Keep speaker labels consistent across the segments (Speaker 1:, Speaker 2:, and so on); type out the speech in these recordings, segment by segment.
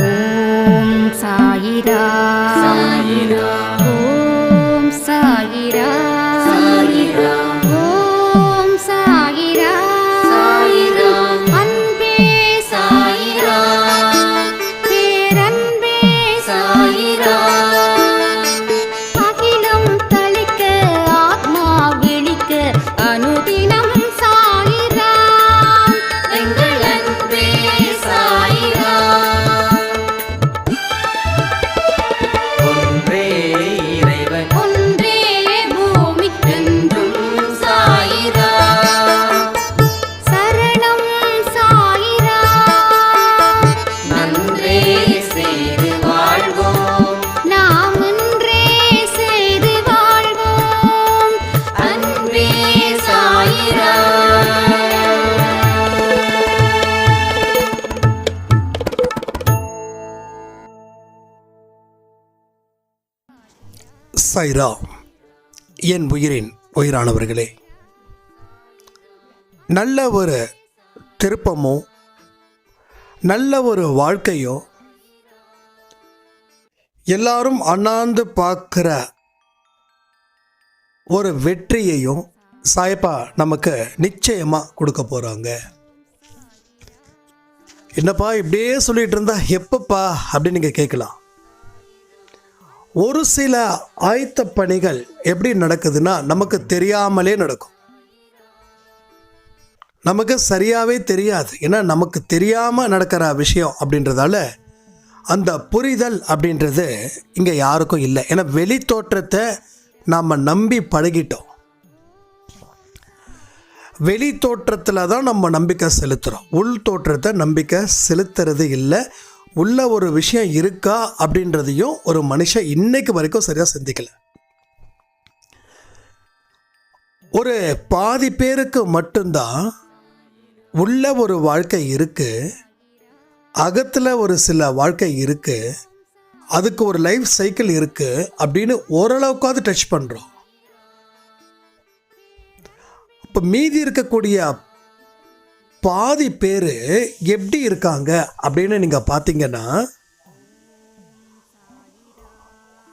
Speaker 1: ஓம் சாயிரா
Speaker 2: சைரா என் உயிரின் உயிரானவர்களே. நல்ல ஒரு திருப்பமோ நல்ல ஒரு வாழ்க்கையோ எல்லாரும் அண்ணாந்து பார்க்குற ஒரு வெற்றியையும் சாயப்பா நமக்கு நிச்சயமாக கொடுக்க போகிறாங்க என்னப்பா இப்படியே சொல்லிட்டு இருந்தா எப்பப்பா அப்படின்னு நீங்கள் கேட்கலாம். ஒரு சில ஆயத்த பணிகள் எப்படி நடக்குதுன்னா நமக்கு தெரியாமலே நடக்கும். நமக்கு சரியாகவே தெரியாது. ஏன்னா நமக்கு தெரியாமல் நடக்கிற விஷயம் அப்படின்றதால அந்த புரிதல் அப்படின்றது இங்கே யாருக்கும் இல்லை. ஏன்னா வெளி தோற்றத்தை நாம் நம்பி பழகிட்டோம். வெளி தோற்றத்தில் தான் நம்ம நம்பிக்கை செலுத்துகிறோம் உள் தோற்றத்தை நம்பிக்கை செலுத்துறது இல்லை. உள்ள ஒரு விஷயம் இருக்கா அப்படின்றதையும் ஒரு மனுஷன் இன்னைக்கு வரைக்கும் சரியாக சிந்திக்கல. ஒரு பாதி பேருக்கு மட்டும்தான் உள்ள ஒரு வாழ்க்கை இருக்கு அகத்தில் ஒரு சில வாழ்க்கை இருக்கு அதுக்கு ஒரு லைஃப் சைக்கிள் இருக்கு அப்படின்னு ஓரளவுக்காவது டச் பண்ணுறோம் இப்போ மீதி இருக்கக்கூடிய பாதி பேர் எப்படி இருக்காங்க அப்படின்னு நீங்கள் பார்த்தீங்கன்னா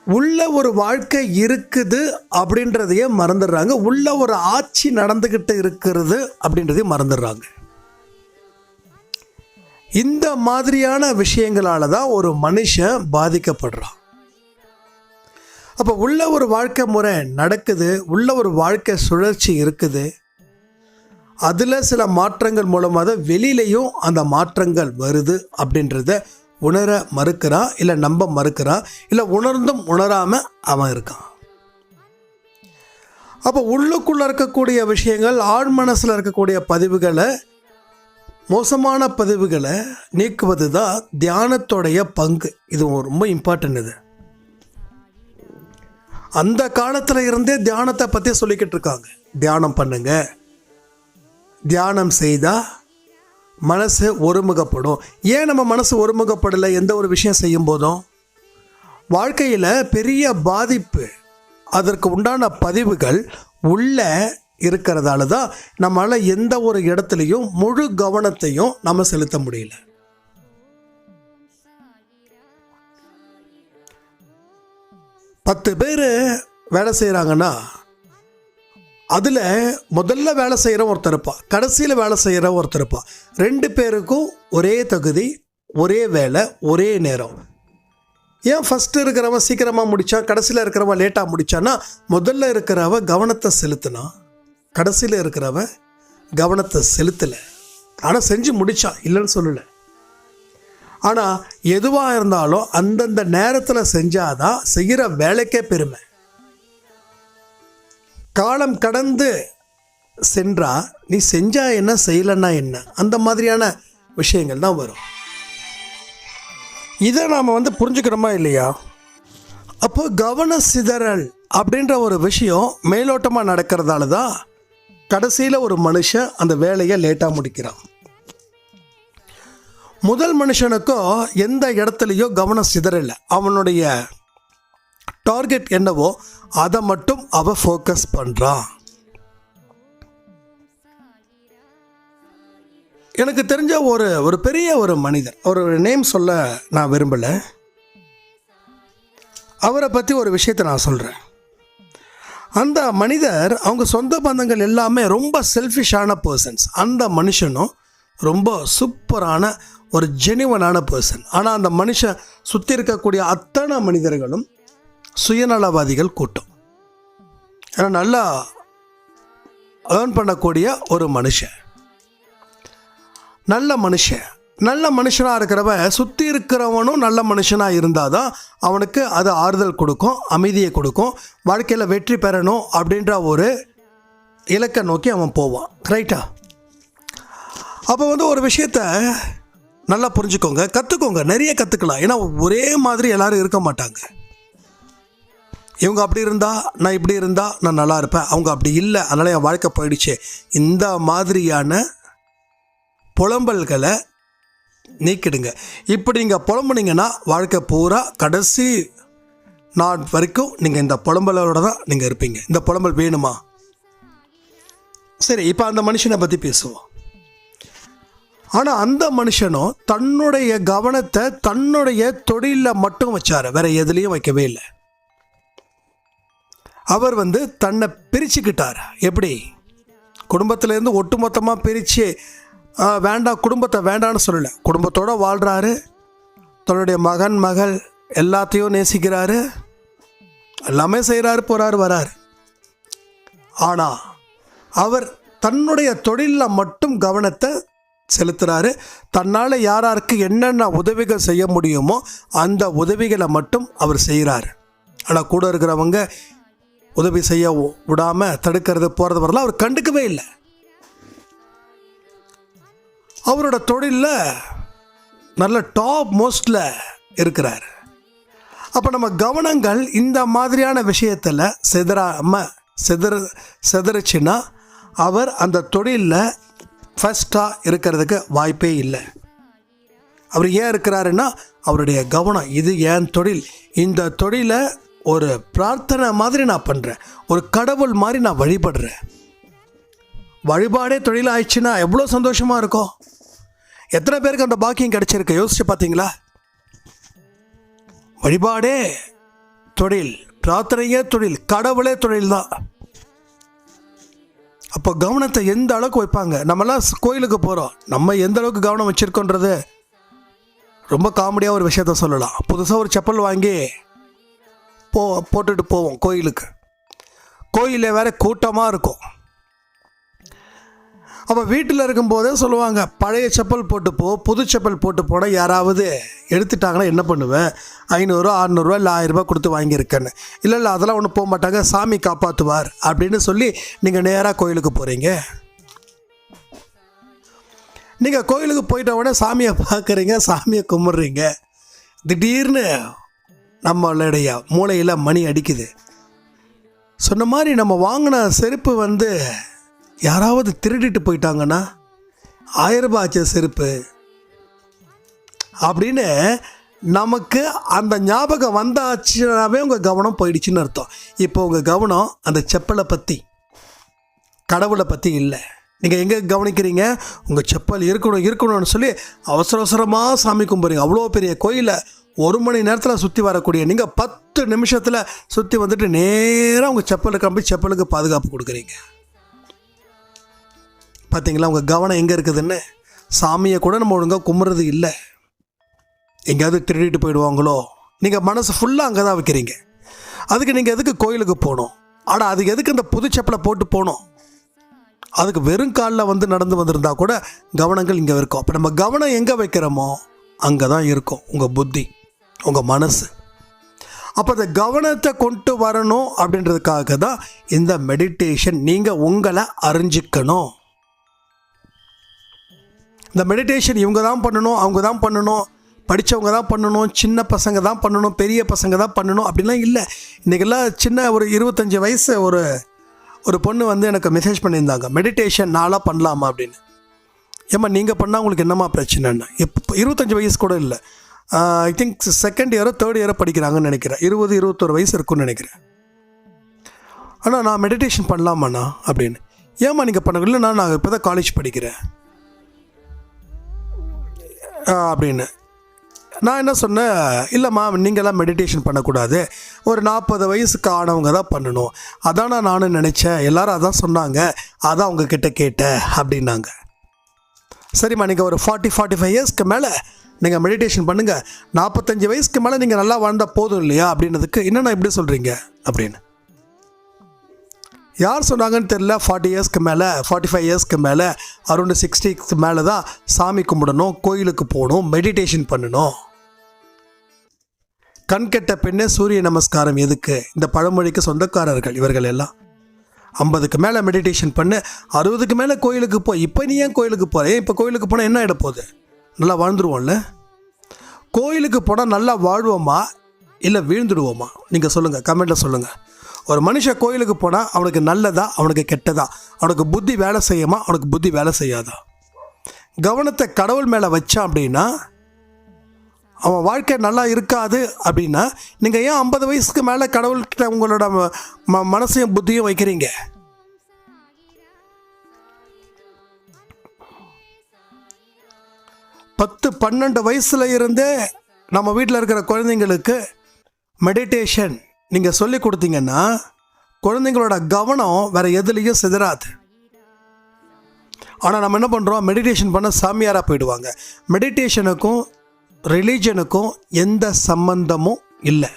Speaker 2: உள்ள ஒரு வாழ்க்கை இருக்குது அப்படின்றதையே மறந்துடுறாங்க. உள்ள ஒரு ஆட்சி நடந்துக்கிட்டு இருக்கிறது அப்படின்றதையும் மறந்துடுறாங்க. இந்த மாதிரியான விஷயங்களால தான் ஒரு மனுஷன் பாதிக்கப்படுறான். அப்போ உள்ள ஒரு வாழ்க்கை முறை நடக்குது உள்ள ஒரு வாழ்க்கை சுழற்சி இருக்குது. அதில் சில மாற்றங்கள் மூலமாக தான் வெளியிலையும் அந்த மாற்றங்கள் வருது அப்படின்றத உணர மறுக்கிறான் இல்லை நம்ப மறுக்கிறான் இல்லை உணர்ந்தும் உணராமல் அவன் இருக்கான். அப்போ உள்ளுக்குள்ளே இருக்கக்கூடிய விஷயங்கள் ஆழ் மனசில் இருக்கக்கூடிய பதிவுகளை மோசமான பதிவுகளை நீக்குவது தான் தியானத்தோடைய பங்கு. இது ரொம்ப இம்பார்ட்டன்ட் இது. அந்த காலத்தில் இருந்தே தியானத்தை பற்றி சொல்லிக்கிட்டு இருக்காங்க. தியானம் பண்ணுங்கள் தியானம் செய்தால் மனசு ஒருமுகப்படும். ஏன் நம்ம மனசு ஒருமுகப்படலை? எந்த ஒரு விஷயம் செய்யும் போதும் வாழ்க்கையில் பெரிய பாதிப்பு அதற்கு உண்டான பதிவுகள் உள்ள இருக்கிறதால தான் நம்மளால் எந்த ஒரு இடத்துலையும் முழு கவனத்தையும் நம்ம செலுத்த முடியல. பத்து பேர் வேலை செய்கிறாங்கன்னா அதில் முதல்ல வேலை செய்கிற ஒருத்தர் இருப்பான் கடைசியில் வேலை செய்கிற ஒருத்தர் இருப்பான் ரெண்டு பேருக்கும் ஒரே தகுதி ஒரே வேலை ஒரே நேரம். ஏன் ஃபஸ்ட்டு இருக்கிறவன் சீக்கிரமாக முடித்தான் கடைசியில் இருக்கிறவன் லேட்டாக முடித்தான்னா முதல்ல இருக்கிறவன் கவனத்தை செலுத்தினான் கடைசியில் இருக்கிறவன் கவனத்தை செலுத்தலை. ஆனால் செஞ்சு முடித்தான் இல்லைன்னு சொல்லலை. ஆனால் எதுவாக இருந்தாலும் அந்தந்த நேரத்தில் செஞ்சாதான் செய்கிற வேலைக்கே பெருமை. காலம் கடந்து சென்றா நீ செஞ்சா என்ன செய்யலைன்னா என்ன? அந்த மாதிரியான விஷயங்கள் தான் வரும். இதை நாம் வந்து புரிஞ்சுக்கிறோமா இல்லையா? அப்போ கவன சிதறல் அப்படின்ற ஒரு விஷயம் மேலோட்டமாக நடக்கிறதால தான் கடைசியில் ஒரு மனுஷன் அந்த வேலையை லேட்டாக முடிக்கிறான். முதல் மனுஷனுக்கோ எந்த இடத்துலையோ கவனம் சிதறலை. அவனுடைய டார்கெட் என்னவோ அதை மட்டும் அவ ஃபோக்கஸ் பண்ணுறான் எனக்கு தெரிஞ்ச ஒரு ஒரு பெரிய ஒரு மனிதர் ஒரு நேம் சொல்ல நான் விரும்பலை. அவரை பற்றி ஒரு விஷயத்தை நான் சொல்கிறேன் அந்த மனிதர் அவங்க சொந்த பந்தங்கள் எல்லாமே ரொம்ப செல்ஃபிஷான பர்சன்ஸ் அந்த மனுஷனும் ரொம்ப சூப்பரான ஒரு ஜெனிவனான பர்சன் ஆனால் அந்த மனுஷன் சுற்றி இருக்கக்கூடிய அத்தனை மனிதர்களும் சுயநலவாதிகள் கூட்டம். ஏன்னா நல்லா ஏர்ன் பண்ணக்கூடிய ஒரு மனுஷன். நல்ல மனுஷன். நல்ல மனுஷனாக இருக்கிறவன் சுற்றி இருக்கிறவனும் நல்ல மனுஷனாக இருந்தால் தான் அவனுக்கு அது ஆறுதல் கொடுக்கும் அமைதியை கொடுக்கும் வாழ்க்கையில் வெற்றி பெறணும் அப்படின்ற ஒரு இலக்கை நோக்கி அவன் போவான். ரைட்டா அப்போ வந்து ஒரு விஷயத்த நல்லா புரிஞ்சுக்கோங்க கற்றுக்கோங்க நிறைய கற்றுக்கலாம் ஏன்னா ஒரே மாதிரி எல்லாரும் இருக்க மாட்டாங்க. இவங்க அப்படி இருந்தால் நான் இப்படி இருந்தால் நான் நல்லா இருப்பேன். அவங்க அப்படி இல்லை. அதனால் என் வாழ்க்கை போயிடுச்சு. இந்த மாதிரியான புலம்பல்களை நீக்கிடுங்க. இப்படி நீங்கள் புலம்புனீங்கன்னா வாழ்க்கை பூரா கடைசி நாள் வரைக்கும் நீங்கள் இந்த புலம்பலோட தான் நீங்கள் இருப்பீங்க. இந்த புலம்பல் வேணுமா? சரி இப்போ அந்த மனுஷனை பற்றி பேசுவோம். ஆனால் அந்த மனுஷனும் தன்னுடைய கவனத்தை தன்னுடைய தொழிலில் மட்டும் வச்சார். வேற எதுலேயும் வைக்கவே இல்லை. அவர் வந்து தன்னை பிரிச்சுக்கிட்டார். எப்படி? குடும்பத்திலேருந்து ஒட்டுமொத்தமாக பிரித்து வேண்டாம் குடும்பத்தை வேண்டான்னு சொல்லலை. குடும்பத்தோடு வாழ்கிறாரு தன்னுடைய மகன் மகள் எல்லாத்தையும் நேசிக்கிறாரு. எல்லாமே செய்கிறாரு போகிறாரு வராரு. ஆனால் அவர் தன்னுடைய தொழிலில் மட்டும் கவனத்தை செலுத்துகிறாரு தன்னால் யாராருக்கு என்னென்ன உதவிகள் செய்ய முடியுமோ அந்த உதவிகளை மட்டும் அவர் செய்கிறாரு ஆனால் கூட இருக்கிறவங்க உதவி செய்ய விடாமல் தடுக்கிறது போகிறது வரலாம் அவர் கண்டுக்கவே இல்லை. அவரோட தொழிலில் நல்ல டாப் மோஸ்டில் இருக்கிறார். அப்போ நம்ம கவனங்கள் இந்த மாதிரியான விஷயத்தில் செதறாம செதற செதறிச்சுன்னா அவர் அந்த தொழிலில் ஃபஸ்ட்டாக இருக்கிறதுக்கு வாய்ப்பே இல்லை. அவர் ஏன் இருக்கிறாருன்னா அவருடைய கவனம் இது ஏன் தொழில்? இந்த தொழிலை ஒரு பிரார்த்தனை மாதிரி நான் பண்ணுறேன் ஒரு கடவுள் மாதிரி நான் வழிபடுறேன். வழிபாடே தொழில் ஆயிடுச்சுன்னா எவ்வளோ சந்தோஷமாக இருக்கும்? எத்தனை பேருக்கு அந்த பாக்கியம் கிடச்சிருக்கு? யோசிச்சு பார்த்தீங்களா? வழிபாடே தொழில் பிரார்த்தனையே தொழில் கடவுளே தொழில் தான். அப்போ கவனத்தை எந்த அளவுக்கு வைப்பாங்க? நம்மலாம் கோயிலுக்கு போகிறோம் நம்ம எந்த அளவுக்கு கவனம் வச்சுருக்கோன்றது ரொம்ப காமெடியாக ஒரு விஷயத்த சொல்லலாம். புதுசாக ஒரு செப்பல் வாங்கி போ போட்டுட்டு போவோம் கோயிலுக்கு. கோயிலில் வேற கூட்டமாக இருக்கும். அப்போ வீட்டில் இருக்கும்போதே சொல்லுவாங்க பழைய செப்பல் போட்டு போ புது செப்பல் போட்டு போனால் யாராவது எடுத்துட்டாங்கன்னா என்ன பண்ணுவேன் ஐநூறுரூவா அறநூறுவா இல்லை ஆயிரரூபா கொடுத்து வாங்கியிருக்கேன்னு. இல்லை இல்லை அதெல்லாம் ஒன்றும் போக மாட்டாங்க சாமி காப்பாற்றுவார் அப்படின்னு சொல்லி நீங்கள் நேராக கோயிலுக்கு போகிறீங்க நீங்கள் கோயிலுக்கு போயிட்ட உடனே சாமியை பார்க்குறீங்க சாமியை கும்பிட்றீங்க. திடீர்னு நம்மளுடைய மூளையில் மணி அடிக்குது. சொன்ன மாதிரி நம்ம வாங்கின செருப்பு வந்து யாராவது திருடிட்டு போயிட்டாங்கன்னா ஆயிரம் ரூபாய் ஆச்சு செருப்பு அப்படின்னு நமக்கு அந்த ஞாபகம் வந்தாச்சுனாவே உங்கள் கவனம் போயிடுச்சுன்னு அர்த்தம். இப்போ உங்கள் கவனம் அந்த செப்பலை பற்றி கடவுளை பற்றி இல்லை. நீங்கள் எங்கே கவனிக்கிறீங்க? உங்கள் செப்பல் இருக்கணும் இருக்கணும்னு சொல்லி அவசர அவசரமாக சாமி கும்பிட்றீங்க. அவ்வளோ பெரிய கோயிலை ஒரு மணி நேரத்தில் சுற்றி வரக்கூடிய நீங்கள் பத்து நிமிஷத்தில் சுற்றி வந்துட்டு நேராக உங்கள் செப்பலுக்கு கம்பி செப்பலுக்கு பாதுகாப்பு கொடுக்குறீங்க. பார்த்தீங்களா உங்கள் கவனம் எங்கே இருக்குதுன்னு? சாமியை கூட நம்ம ஒழுங்காக கும்பிட்றது இல்லை. எங்கேயாவது திருடிட்டு போயிடுவாங்களோ? நீங்கள் மனசு ஃபுல்லாக அங்கே தான் வைக்கிறீங்க. அதுக்கு நீங்கள் எதுக்கு கோயிலுக்கு போகணும்? ஆனால் அதுக்கு எதுக்கு இந்த புது செப்பலை போட்டு போகணும்? அதுக்கு வெறும் காலில் வந்து நடந்து வந்திருந்தா கூட கவனங்கள் இங்கே இருக்கும். அப்போ நம்ம கவனம் எங்கே வைக்கிறோமோ அங்கே தான் இருக்கும் உங்கள் புத்தி. உங்கள் மனசு. அப்போ அந்த கவனத்தை கொண்டு வரணும் அப்படின்றதுக்காக தான் இந்த மெடிடேஷன் நீங்கள் உங்களை அறிஞ்சிக்கணும். இந்த மெடிடேஷன் இவங்க தான் பண்ணணும் அவங்க தான் பண்ணணும் படித்தவங்க தான் பண்ணணும் சின்ன பசங்க தான் பண்ணணும் பெரிய பசங்க தான் பண்ணணும் அப்படிலாம் இல்லை. இன்றைக்கெல்லாம் சின்ன ஒரு இருபத்தஞ்சி வயசு ஒரு ஒரு பொண்ணு வந்து எனக்கு மெசேஜ் பண்ணியிருந்தாங்க மெடிடேஷன் நாளாக பண்ணலாமா? அப்படின்னு. ஏம்மா நீங்கள் பண்ணால் உங்களுக்கு என்னம்மா பிரச்சனைன்னு. இப்போ இருபத்தஞ்சி வயசு கூட இல்லை. ஐ திங்க் செகண்ட் இயரோ தேர்ட் இயரோ படிக்கிறாங்கன்னு நினைக்கிறேன். இருபது இருபத்தொரு வயசு இருக்குன்னு நினைக்கிறேன். ஆனால் நான் மெடிடேஷன் பண்ணலாமாண்ணா அப்படின்னு. ஏம்மா நீங்கள் பண்ண இல்லைண்ணா நான் இப்போ தான் காலேஜ் படிக்கிறேன். அப்படின்னு. நான் என்ன சொன்னேன்? இல்லைம்மா நீங்களாம் மெடிடேஷன் பண்ணக்கூடாது. ஒரு நாற்பது வயசுக்கு ஆனவங்க தான் பண்ணணும். அதான் நான் நானும் நினச்சேன். எல்லாரும் அதான் சொன்னாங்க. அதான் உங்ககிட்ட கேட்டேன் அப்படின்னாங்க. சரிம்மா நீங்கள் ஒரு ஃபார்ட்டி ஃபார்ட்டி ஃபைவ் இயர்ஸ்க்கு மேலே நீங்கள் மெடிடேஷன் பண்ணுங்கள் நாற்பத்தஞ்சு வயசுக்கு மேலே நீங்கள் நல்லா வாழ்ந்தால் போதும் இல்லையா? அப்படின்றதுக்கு என்னென்ன இப்படி சொல்கிறீங்க அப்படின்னு. யார் சொன்னாங்கன்னு தெரில ஃபார்ட்டி இயர்ஸ்க்கு மேலே ஃபார்ட்டி ஃபைவ் இயர்ஸ்க்கு மேலே அரௌண்டு சிக்ஸ்டிக்கு மேலே தான் சாமி கும்பிடணும் கோயிலுக்கு போகணும் மெடிடேஷன் பண்ணணும். கண் கெட்ட பெண்ணே சூரிய நமஸ்காரம் எதுக்கு? இந்த பழமொழிக்கு சொந்தக்காரர்கள் இவர்கள் எல்லாம். ஐம்பதுக்கு மேலே மெடிடேஷன் பண்ணு அறுபதுக்கு மேலே கோயிலுக்கு போ. இப்போ நீ ஏன் கோயிலுக்கு போகிறேன் இப்போ கோயிலுக்கு போனால் என்ன ஆகிட போகுது நல்லா வாழ்ந்துருவோம்ல? கோயிலுக்கு போனால் நல்லா வாழ்வோமா? இல்லை வீழ்ந்துடுவோமா? நீங்கள் சொல்லுங்கள் கமெண்ட்டில் சொல்லுங்கள் ஒரு மனுஷன் கோயிலுக்கு போனால் அவனுக்கு நல்லதா அவனுக்கு கெட்டதா? அவனுக்கு புத்தி வேலை செய்யுமா? அவனுக்கு புத்தி வேலை செய்யாதா? கவனத்தை கடவுள் மேலே வச்சான் அப்படின்னா அவன் வாழ்க்கை நல்லா இருக்காது அப்படின்னா நீங்கள் ஏன் ஐம்பது வயசுக்கு மேலே கடவுள்கிட்ட உங்களோட ம- ம மனசையும் புத்தியும் வைக்கிறீங்க? பத்து பன்னெண்டு வயசுல இருந்தே நம்ம வீட்டில் இருக்கிற குழந்தைங்களுக்கு மெடிடேஷன் நீங்கள் சொல்லி கொடுத்தீங்கன்னா குழந்தைங்களோட கவனம் வேறு எதுலேயும் சிதறாது. ஆனால் நம்ம என்ன பண்ணுறோம் மெடிடேஷன் பண்ண சாமியாராக போயிடுவாங்க. மெடிடேஷனுக்கும் ரிலீஜனுக்கும் எந்த சம்பந்தமும் இல்லை.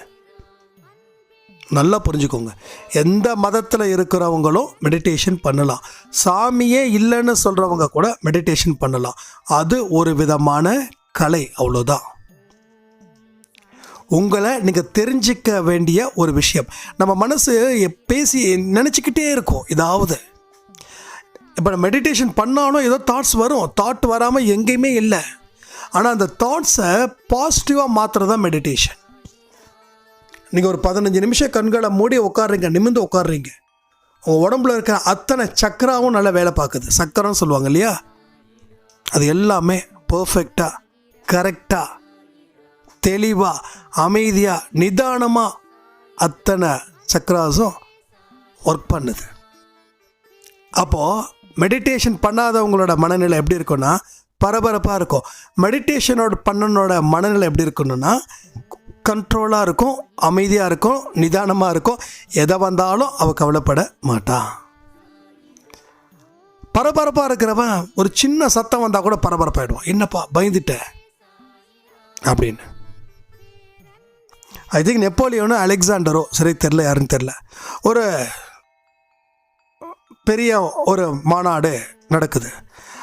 Speaker 2: நல்லா புரிஞ்சுக்கோங்க. எந்த மதத்தில் இருக்கிறவங்களும் மெடிடேஷன் பண்ணலாம். சாமியே இல்லைன்னு சொல்கிறவங்க கூட மெடிடேஷன் பண்ணலாம். அது ஒரு விதமான கலை அவ்வளோதான் உங்களை நீங்கள் தெரிஞ்சிக்க வேண்டிய ஒரு விஷயம். நம்ம மனசு பேசி நினச்சிக்கிட்டே இருக்கும் இதாவது. இப்போ நம்ம மெடிடேஷன் பண்ணாலும் ஏதோ தாட்ஸ் வரும். தாட் வராமல் எங்கேயுமே இல்லை. ஆனால் அந்த தாட்ஸை பாசிட்டிவாக மாற்றுறது தான் மெடிடேஷன் நீங்கள் ஒரு பதினஞ்சு நிமிஷம் கண்களை மூடி உட்காடுறீங்க நிமிர்ந்து உட்காடுறீங்க உங்கள் உடம்புல இருக்கிற அத்தனை சக்கராவும் நல்லா வேலை பார்க்குது. சக்கரம் சொல்லுவாங்க இல்லையா? அது எல்லாமே பர்ஃபெக்டாக கரெக்டாக தெளிவாக அமைதியாக நிதானமாக அத்தனை சக்கராஸும் ஒர்க் பண்ணுது. அப்போது மெடிடேஷன் பண்ணாதவங்களோட மனநிலை எப்படி இருக்கும்னா பரபரப்பாக இருக்கும். மெடிடேஷனோட பண்ணனோட மனநிலை எப்படி இருக்கணும்னா கண்ட்ரோலாக இருக்கும் அமைதியாக இருக்கும் நிதானமாக இருக்கும். எதை வந்தாலும் அவள் கவலைப்பட மாட்டான் பரபரப்பாக இருக்கிறவன் ஒரு சின்ன சத்தம் வந்தால் கூட பரபரப்பாயிடுவான். என்னப்பா பயந்துட்ட? அப்படின்னு. ஐ திங்க் நெப்போலியனோ அலெக்சாண்டரோ சரி தெரில யாருன்னு தெரில ஒரு பெரிய ஒரு மாநாடு நடக்குது.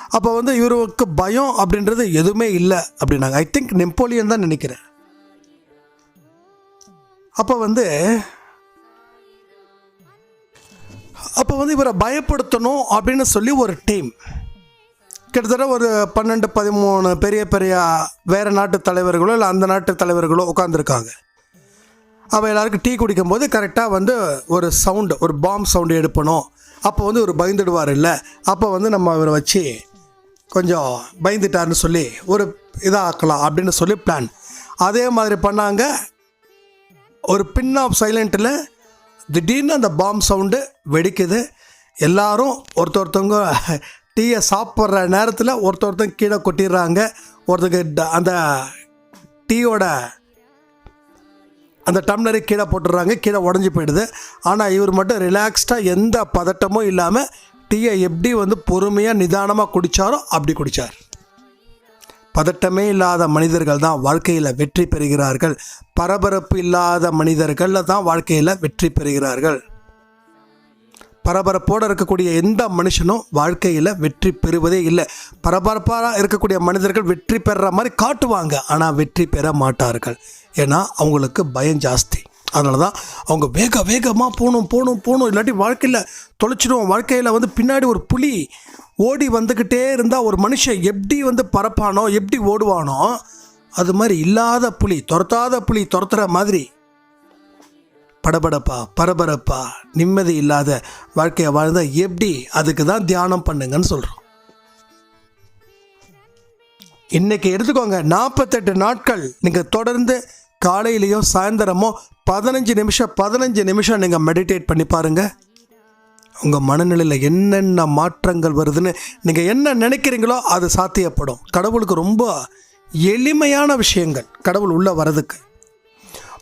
Speaker 2: அப்போ வந்து இவருக்கு பயம் அப்படின்றது எதுவுமே இல்லை அப்படின்னாங்க. ஐ திங்க் நெப்போலியன் தான் நினைக்கிறேன். அப்போ வந்து அப்போ வந்து இவரை பயப்படுத்தணும் அப்படின்னு சொல்லி ஒரு டீம் கிட்டத்தட்ட ஒரு பன்னெண்டு பதிமூணு பெரிய பெரிய வேறு நாட்டு தலைவர்களோ இல்லை அந்த நாட்டு தலைவர்களோ உட்காந்துருக்காங்க அவள் எல்லாருக்கும் டீ குடிக்கும்போது கரெக்டாக வந்து ஒரு சவுண்டு ஒரு பாம் சவுண்டு எடுப்பணும். அப்போ வந்து ஒரு பயந்துடுவார் இல்லை. அப்போ வந்து நம்ம அவரை வச்சு கொஞ்சம் பயந்துட்டாருன்னு சொல்லி ஒரு இதாக ஆக்கலாம் அப்படின்னு சொல்லி பிளான் அதே மாதிரி பண்ணாங்க. ஒரு பின் ஆஃப் சைலண்ட்டில் திடீர்னு அந்த பாம் சவுண்டு வெடிக்குது. எல்லாரும் ஒருத்த ஒருத்தவங்க டீயை சாப்பிட்ற நேரத்தில் ஒருத்த ஒருத்தங்க கீழே கொட்டிடுறாங்க. ஒருத்தங்க ட- அந்த டீயோட அந்த டம்ளரை கீழே போட்டுடுறாங்க. கீழே உடஞ்சி போயிடுது. ஆனால் இவர் மட்டும் ரிலாக்ஸ்டாக எந்த பதட்டமும் இல்லாமல் டீயை எப்படி வந்து பொறுமையாக நிதானமாக குடித்தாரோ அப்படி குடித்தார் பதட்டமே இல்லாத மனிதர்கள் தான் வாழ்க்கையில் வெற்றி பெறுகிறார்கள். பரபரப்பு இல்லாத மனிதர்கள் தான் வாழ்க்கையில் வெற்றி பெறுகிறார்கள். பரபரப்போடு இருக்கக்கூடிய எந்த மனுஷனும் வாழ்க்கையில் வெற்றி பெறுவதே இல்லை. பரபரப்பாக இருக்கக்கூடிய மனிதர்கள் வெற்றி பெறுற மாதிரி காட்டுவாங்க. ஆனால் வெற்றி பெற மாட்டார்கள். ஏன்னா அவங்களுக்கு பயம் ஜாஸ்தி. அதனால தான் அவங்க வேக வேகமாக போகணும் போகணும் போகணும். இல்லாட்டி வாழ்க்கையில் தொலைச்சிடுவோம். வாழ்க்கையில் வந்து பின்னாடி ஒரு புலி ஓடி வந்துக்கிட்டே இருந்தால் ஒரு மனுஷன் எப்படி வந்து பறப்பானோ எப்படி ஓடுவானோ அது மாதிரி இல்லாத புலி துரத்தாத புலி துரத்துற மாதிரி படபடப்பா பரபரப்பா நிம்மதி இல்லாத வாழ்க்கையை வாழ்ந்தால் எப்படி அதுக்கு தான் தியானம் பண்ணுங்கன்னு சொல்கிறோம் இன்னைக்கு எடுத்துக்கோங்க நாற்பத்தெட்டு நாட்கள் நீங்கள் தொடர்ந்து காலையிலையோ சாயந்தரமோ பதினஞ்சு நிமிஷம் பதினஞ்சு நிமிஷம் நீங்கள் மெடிடேட் பண்ணி பாருங்கள் உங்கள் மனநிலையில் என்னென்ன மாற்றங்கள் வருதுன்னு நீங்கள் என்ன நினைக்கிறீங்களோ அது சாத்தியப்படும். கடவுளுக்கு ரொம்ப எளிமையான விஷயங்கள் கடவுள் உள்ளே வர்றதுக்கு.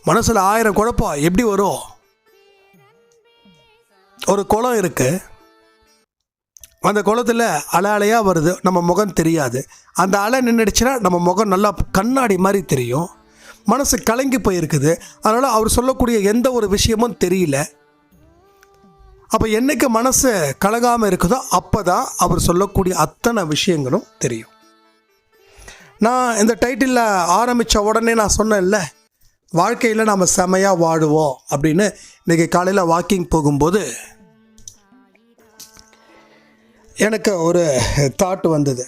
Speaker 2: மனசில் ஆயிரம் குழப்பம் எப்படி வரும்? ஒரு குளம் இருக்குது அந்த குளத்தில் அலை அலையாக வருது. நம்ம முகம் தெரியாது. அந்த அலை நின்றுடுச்சுன்னா நம்ம முகம் நல்லா கண்ணாடி மாதிரி தெரியும். மனசு கலங்கி போயிருக்குது. அதனால் அவர் சொல்லக்கூடிய எந்த ஒரு விஷயமும் தெரியல. அப்போ என்றைக்கு மனசு கலகாமல் இருக்குதோ அப்போ தான் அவர் சொல்லக்கூடிய அத்தனை விஷயங்களும் தெரியும். நான் இந்த டைட்டிலில் ஆரம்பித்த உடனே நான் சொன்னேன்ல வாழ்க்கையில் நம்ம செமையாக வாழுவோம் அப்படின்னு. இன்றைக்கி காலையில் வாக்கிங் போகும்போது எனக்கு ஒரு தாட் வந்தது.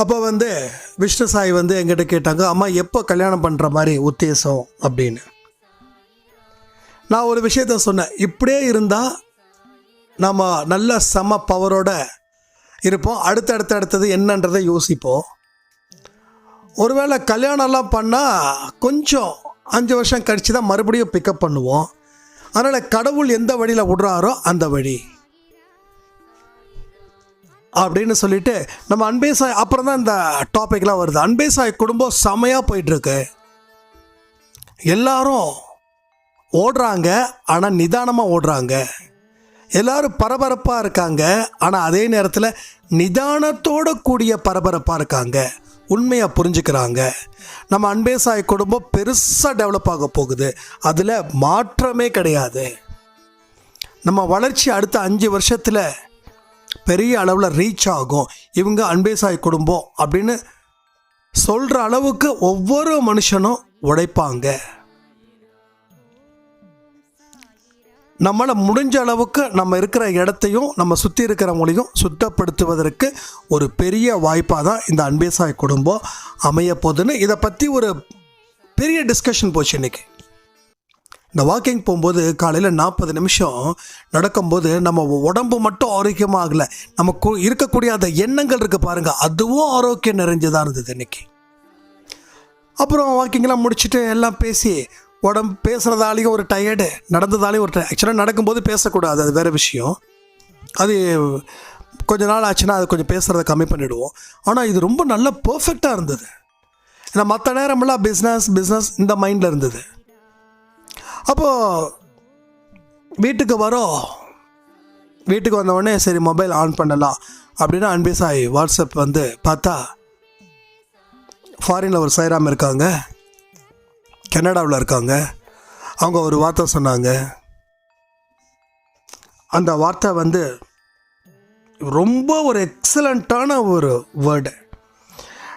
Speaker 2: அப்போ வந்து விஷ்ணு சாய் வந்து எங்கிட்ட கேட்டாங்க அம்மா எப்போ கல்யாணம் பண்ணுற மாதிரி உத்தேசம்? அப்படின்னு. நான் ஒரு விஷயத்த சொன்னேன். இப்படியே இருந்தால் நம்ம நல்ல செம பவரோட இருப்போம். அடுத்தடுத்து அடுத்தது என்னன்றதை யோசிப்போம். ஒருவேளை கல்யாணம்லாம் பண்ணால் கொஞ்சம் அஞ்சு வருஷம் கழித்து தான் மறுபடியும் பிக்கப் பண்ணுவோம். அதனால் கடவுள் எந்த வழியில் விடுறாரோ அந்த வழி. அப்படின்னு சொல்லிட்டு நம்ம அன்பே சாய் அப்புறம் தான் இந்த டாபிக்லாம் வருது. அன்பே சாய் குடும்பம் செமையாக போயிட்டுருக்கு. எல்லாரும் ஓடுறாங்க ஆனால் நிதானமாக ஓடுறாங்க. எல்லாரும் பரபரப்பாக இருக்காங்க ஆனால் அதே நேரத்தில் நிதானத்தோட கூடிய பரபரப்பாக இருக்காங்க. உண்மையாக புரிஞ்சுக்கிறாங்க. நம்ம அன்பே சாய் குடும்பம் பெருசாக டெவலப் ஆக போகுது. அதில் மாற்றமே கிடையாது. நம்ம வளர்ச்சி அடுத்த அஞ்சு வருஷத்தில் பெரிய அளவில் ரீச் ஆகும். இவங்க அன்பேசாய் குடும்பம் அப்படின்னு சொல்கிற அளவுக்கு ஒவ்வொரு மனுஷனும் உழைப்பாங்க நம்மளால் முடிஞ்ச அளவுக்கு நம்ம இருக்கிற இடத்தையும் நம்ம சுற்றி இருக்கிறவங்களையும் சுத்தப்படுத்துவதற்கு ஒரு பெரிய வாய்ப்பாக தான் இந்த அன்பேசாய் குடும்பம் அமைய போகுதுன்னு இதை பற்றி ஒரு பெரிய டிஸ்கஷன் போச்சு இன்றைக்கி இந்த வாக்கிங் போகும்போது காலையில் நாற்பது நிமிஷம் நடக்கும்போது நம்ம உடம்பு மட்டும் ஆரோக்கியமாக ஆகலை. நமக்கு இருக்கக்கூடிய அந்த எண்ணங்கள் இருக்குது பாருங்கள் அதுவும் ஆரோக்கியம் நிறைஞ்சதாக இருந்தது இன்னைக்கு. அப்புறம் வாக்கிங்லாம் முடிச்சுட்டு எல்லாம் பேசி உடம்பு பேசுகிறதாலையும் ஒரு டயர்டு நடந்ததாலேயும் ஒரு ஆக்சுவலாக நடக்கும்போது பேசக்கூடாது அது வேறு விஷயம். அது கொஞ்ச நாள் ஆச்சுன்னா அது கொஞ்சம் பேசுகிறத கம்மி பண்ணிவிடுவோம் ஆனால் இது ரொம்ப நல்ல பர்ஃபெக்டாக இருந்தது. ஏன்னா மற்ற நேரமெல்லாம் பிஸ்னஸ் பிஸ்னஸ் இந்த மைண்டில் இருந்தது. அப்போது வீட்டுக்கு வரோம். வீட்டுக்கு வந்தவொடனே சரி மொபைல் ஆன் பண்ணலாம். அப்படின்னு அன்பே சாய் வாட்ஸ்அப் வந்து பார்த்தா ஃபாரினில் ஒரு சைராம் இருக்காங்க. கனடாவில் இருக்காங்க. அவங்க ஒரு வார்த்தை சொன்னாங்க. அந்த வார்த்தை வந்து ரொம்ப ஒரு எக்ஸலண்ட்டான ஒரு வேர்டு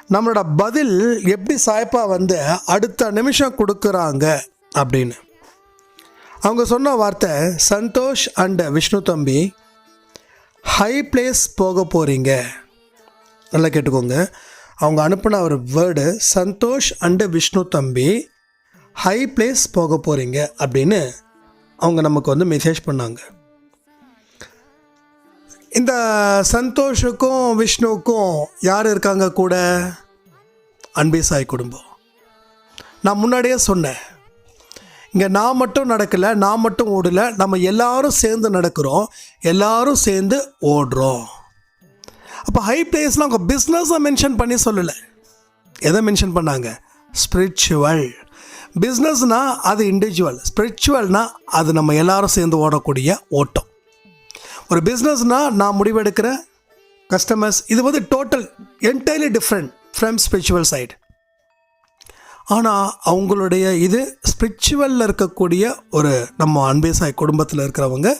Speaker 2: நம்மளோட பதில் எப்படி சாய்ப்பா வந்து அடுத்த நிமிஷம் கொடுக்குறாங்க அப்படின்னு. அவங்க சொன்ன வார்த்தை சந்தோஷ் அண்ட் விஷ்ணு தம்பி ஹை பிளேஸ் போக போகிறீங்க நல்லா கேட்டுக்கோங்க. அவங்க அனுப்பின ஒரு வேர்டு சந்தோஷ் அண்டு விஷ்ணு தம்பி ஹை பிளேஸ் போக போகிறீங்க அப்படின்னு அவங்க நமக்கு வந்து மெசேஜ் பண்ணாங்க. இந்த சந்தோஷுக்கும் விஷ்ணுவுக்கும் யார் இருக்காங்க கூட? அன்பே சாய் குடும்பம். நான் முன்னாடியே சொன்னேன். இங்கே நான் மட்டும் நடக்கலை நான் மட்டும் ஓடலை நம்ம எல்லாரும் சேர்ந்து நடக்கிறோம் எல்லாரும் சேர்ந்து ஓடுறோம். அப்போ ஹை பிளேஸ்லாம் அவங்க பிஸ்னஸை மென்ஷன் பண்ணி சொல்லலை. எதை மென்ஷன் பண்ணாங்க? ஸ்பிரிச்சுவல் பிஸ்னஸ்னால் அது இண்டிவிஜுவல் ஸ்பிரிச்சுவல்னால் அது நம்ம எல்லாரும் சேர்ந்து ஓடக்கூடிய ஓட்டம். ஒரு பிஸ்னஸ்னால் நான் முடிவெடுக்கிற கஸ்டமர்ஸ் இது வந்து total entirely different from spiritual side ஆனால் அவங்களுடைய இது ஸ்பிரிச்சுவலில் இருக்கக்கூடிய ஒரு நம்ம அன்பேசாய் குடும்பத்தில் இருக்கிறவங்க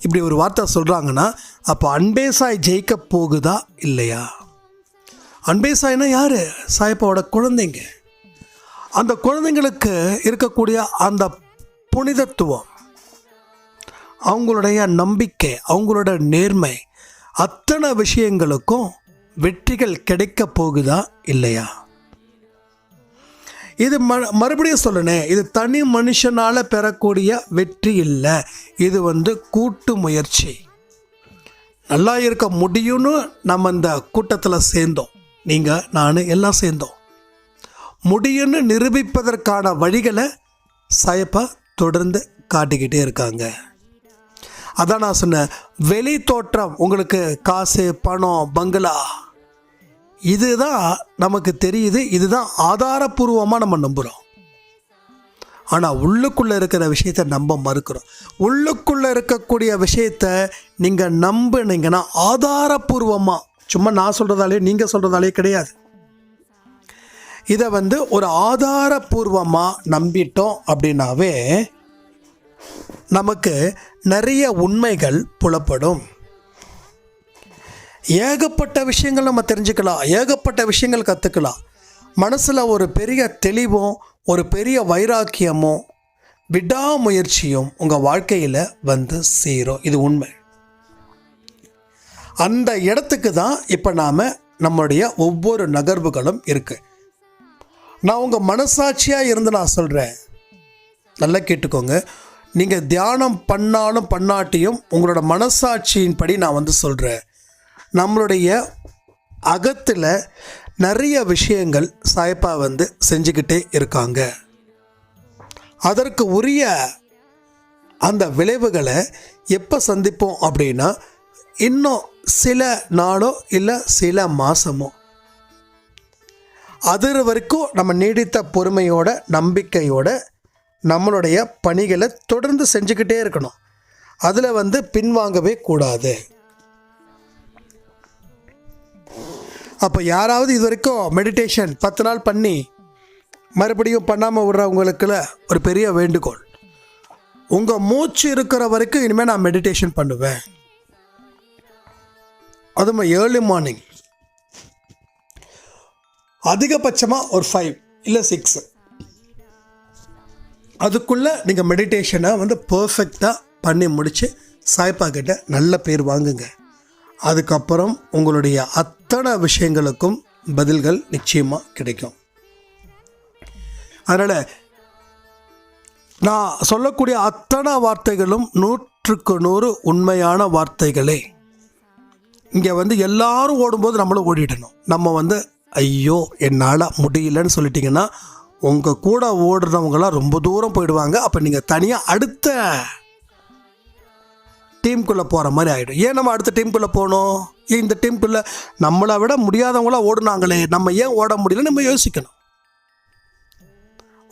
Speaker 2: இப்படி ஒரு வார்த்தை சொல்கிறாங்கன்னா அப்போ அன்பேசாய் ஜெயிக்க போகுதா இல்லையா? அன்பேசாய்னா யார்? சாயப்பாவோட குழந்தைங்க. அந்த குழந்தைங்களுக்கு இருக்கக்கூடிய அந்த புனிதத்துவம் அவங்களுடைய நம்பிக்கை அவங்களோட நேர்மை அத்தனை விஷயங்களுக்கும் வெற்றிகள் கிடைக்க போகுதா இல்லையா? இது ம மறுபடியும் சொல்லணே இது தனி மனுஷனால் பெறக்கூடிய வெற்றி இல்லை. இது வந்து கூட்டு முயற்சி. நல்லா இருக்க முடியும்னு நம்ம இந்த கூட்டத்தில் சேர்ந்தோம். நீங்கள் நான் எல்லாம் சேர்ந்தோம். முடியும்னு நிரூபிப்பதற்கான வழிகளை சாயப்பா தொடர்ந்து காட்டிக்கிட்டே இருக்காங்க. அதான் நான் சொன்னேன் வெளி தோற்றம் உங்களுக்கு காசு பணம் பங்களா இதுதான் நமக்கு தெரியுது இதுதான் ஆதாரபூர்வமாக நம்ம நம்புகிறோம் ஆனால் உள்ளுக்குள்ளே இருக்கிற விஷயத்த நம்ப மறுக்கிறோம். உள்ளுக்குள்ளே இருக்கக்கூடிய விஷயத்த நீங்கள் நம்புனீங்கன்னா ஆதாரபூர்வமாக சும்மா நான் சொல்கிறதாலே நீங்கள் சொல்கிறதாலே கிடையாது. இதை வந்து ஒரு ஆதாரபூர்வமாக நம்பிட்டோம் அப்படின்னாவே நமக்கு நிறைய உண்மைகள் புலப்படும். ஏகப்பட்ட விஷயங்கள் நம்ம தெரிஞ்சுக்கலாம் ஏகப்பட்ட விஷயங்கள் கற்றுக்கலாம் மனசில் ஒரு பெரிய தெளிவும் ஒரு பெரிய வைராக்கியமும் விடாமுயற்சியும் உங்கள் வாழ்க்கையில் வந்து சேரும். இது உண்மை. அந்த இடத்துக்கு தான் இப்போ நாம் நம்முடைய ஒவ்வொரு நகர்வுகளும் இருக்குது நான் உங்கள் மனசாட்சியாக இருந்து நான் சொல்கிறேன் நல்லா கேட்டுக்கோங்க. நீங்கள் தியானம் பண்ணாலும் பண்ணாட்டியும் உங்களோட மனசாட்சியின்படி நான் வந்து சொல்கிறேன் நம்மளுடைய அகத்தில் நிறைய விஷயங்கள் சாய்ப்பா வந்து செஞ்சுக்கிட்டே இருக்காங்க. அதற்கு உரிய அந்த விளைவுகளை எப்போ சந்திப்போம் அப்படின்னா இன்னும் சில நாளோ இல்லை சில மாதமோ அது வரைக்கும் நம்ம நீடித்த பொறுமையோட நம்பிக்கையோட நம்மளுடைய பணிகளை தொடர்ந்து செஞ்சுக்கிட்டே இருக்கணும். அதில் வந்து பின்வாங்கவே கூடாது. அப்போ யாராவது இது வரைக்கும் மெடிடேஷன் பத்து நாள் பண்ணி மறுபடியும் பண்ணாமல் விடுறவங்களுக்குல ஒரு பெரிய வேண்டுகோள். உங்கள் மூச்சு இருக்கிற வரைக்கும் இனிமேல் நான் மெடிடேஷன் பண்ணுவேன். அதுவும் ஏர்லி மார்னிங் அதிகபட்சமாக ஒரு ஃபைவ் இல்லை சிக்ஸ் அதுக்குள்ளே நீங்கள் மெடிடேஷனை வந்து பர்ஃபெக்டாக பண்ணி முடித்து சாய்ப்பா கிட்ட நல்ல பேர் வாங்குங்க. அதுக்கப்புறம் உங்களுடைய அத்தனை விஷயங்களுக்கும் பதில்கள் நிச்சயமாக கிடைக்கும். அதனால் நான் சொல்லக்கூடிய அத்தனை வார்த்தைகளும் நூற்றுக்கு நூறு உண்மையான வார்த்தைகளே. இங்கே வந்து எல்லாரும் ஓடும்போது நம்மளும் ஓடிடணும். நம்ம வந்து ஐயோ என்னால் முடியலன்னு சொல்லிட்டிங்கன்னா உங்கள் கூட ஓடுறவங்களாம் ரொம்ப தூரம் போயிடுவாங்க. அப்போ நீங்கள் தனியாக அடுத்த டீமுக்குள்ளே போகிற மாதிரி ஆகிடும். ஏன் நம்ம அடுத்த டீமுக்குள்ளே போகணும்? ஏன் இந்த டீமுக்குள்ளே நம்மளை விட முடியாதவங்களாம் ஓடுனாங்களே நம்ம ஏன் ஓட முடியல நம்ம யோசிக்கணும்.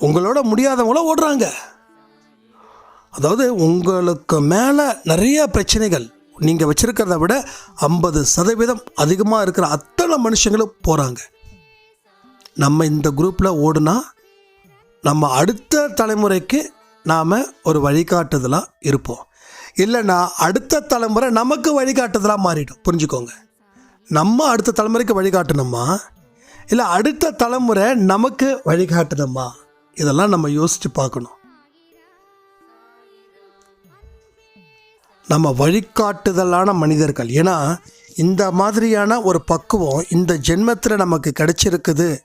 Speaker 2: உங்களோட முடியாதவங்களாம் ஓடுறாங்க. அதாவது உங்களுக்கு மேலே நிறைய பிரச்சனைகள். நீங்கள் வச்சுருக்கிறத விட ஐம்பது சதவீதம் அதிகமாக இருக்கிற அத்தனை மனுஷங்களும் போகிறாங்க. நம்ம இந்த குரூப்பில் ஓடுனா நம்ம அடுத்த தலைமுறைக்கு நாம் ஒரு வழிகாட்டுதலாக இருப்போம். இல்லைன்னா அடுத்த தலைமுறை நமக்கு வழிகாட்டுதலாக மாறிடும். புரிஞ்சுக்கோங்க. நம்ம அடுத்த தலைமுறைக்கு வழிகாட்டணுமா? இல்லை அடுத்த தலைமுறை நமக்கு வழிகாட்டணுமா இதெல்லாம் நம்ம யோசித்து பார்க்கணும். நம்ம வழிகாட்டுதலான மனிதர்கள். ஏன்னா இந்த மாதிரியான ஒரு பக்குவம் இந்த ஜென்மத்தில் நமக்கு கிடைச்சிருக்குது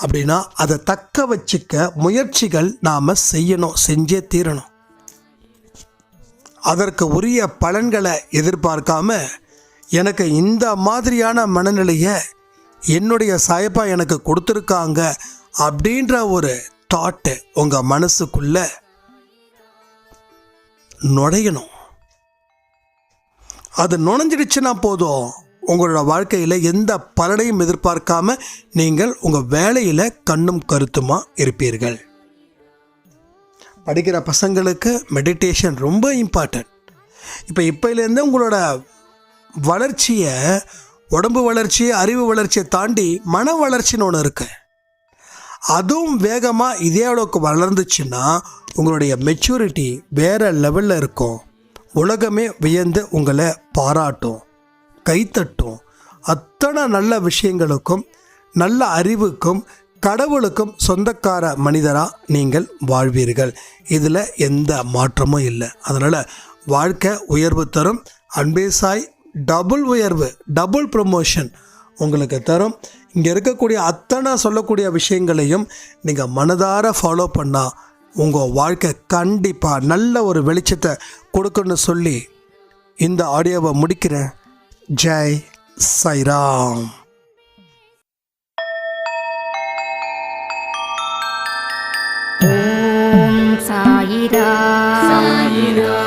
Speaker 2: அப்படின்னா அதை தக்க வச்சுக்க முயற்சிகள் நாம் செய்யணும் செஞ்சே தீரணும். அதற்கு உரிய பலன்களை எதிர்பார்க்காம எனக்கு இந்த மாதிரியான மனநிலையை என்னுடைய சாயப்பா எனக்கு கொடுத்துருக்காங்க அப்படின்ற ஒரு தாட்டு உங்கள் மனசுக்குள்ள நுழையணும். அது நுழைஞ்சிடுச்சுன்னா போதும். உங்களோட வாழ்க்கையில் எந்த பலனையும் எதிர்பார்க்காம நீங்கள் உங்கள் வேலையில் கண்ணும் கருத்துமாக இருப்பீர்கள். படிக்கிற பசங்களுக்கு மெடிடேஷன் ரொம்ப இம்பார்ட்டன்ட் இப்போ இப்போலேருந்து உங்களோட வளர்ச்சியை உடம்பு வளர்ச்சி அறிவு வளர்ச்சியை தாண்டி மன வளர்ச்சின்னு ஒன்று இருக்கு. அதுவும் வேகமாக இதே அளவுக்கு வளர்ந்துச்சுன்னா உங்களுடைய மெச்சூரிட்டி வேறு லெவலில் இருக்கும். உலகமே வியந்து உங்களை பாராட்டும் கைத்தட்டும். அத்தனை நல்ல விஷயங்களுக்கும் நல்ல அறிவுக்கும் கடவுளுக்கும் சொந்தக்கார மனிதராக நீங்கள் வாழ்வீர்கள். இதில் எந்த மாற்றமும் இல்லை. அதனால் வாழ்க்கை உயர்வு தரும். அன்பே சாய் டபுள் உயர்வு டபுள் ப்ரொமோஷன் உங்களுக்கு தரும். இங்கே இருக்கக்கூடிய அத்தனை சொல்லக்கூடிய விஷயங்களையும் நீங்கள் மனதார ஃபாலோ பண்ணால் உங்கள் வாழ்க்கை கண்டிப்பாக நல்ல ஒரு வெளிச்சத்தை கொடுக்குன்னு சொல்லி இந்த ஆடியோவை முடிக்கிறேன். ஜெய் சைராம் சாய்ராம்
Speaker 1: ஓம் சாயிரா
Speaker 3: சாயிரா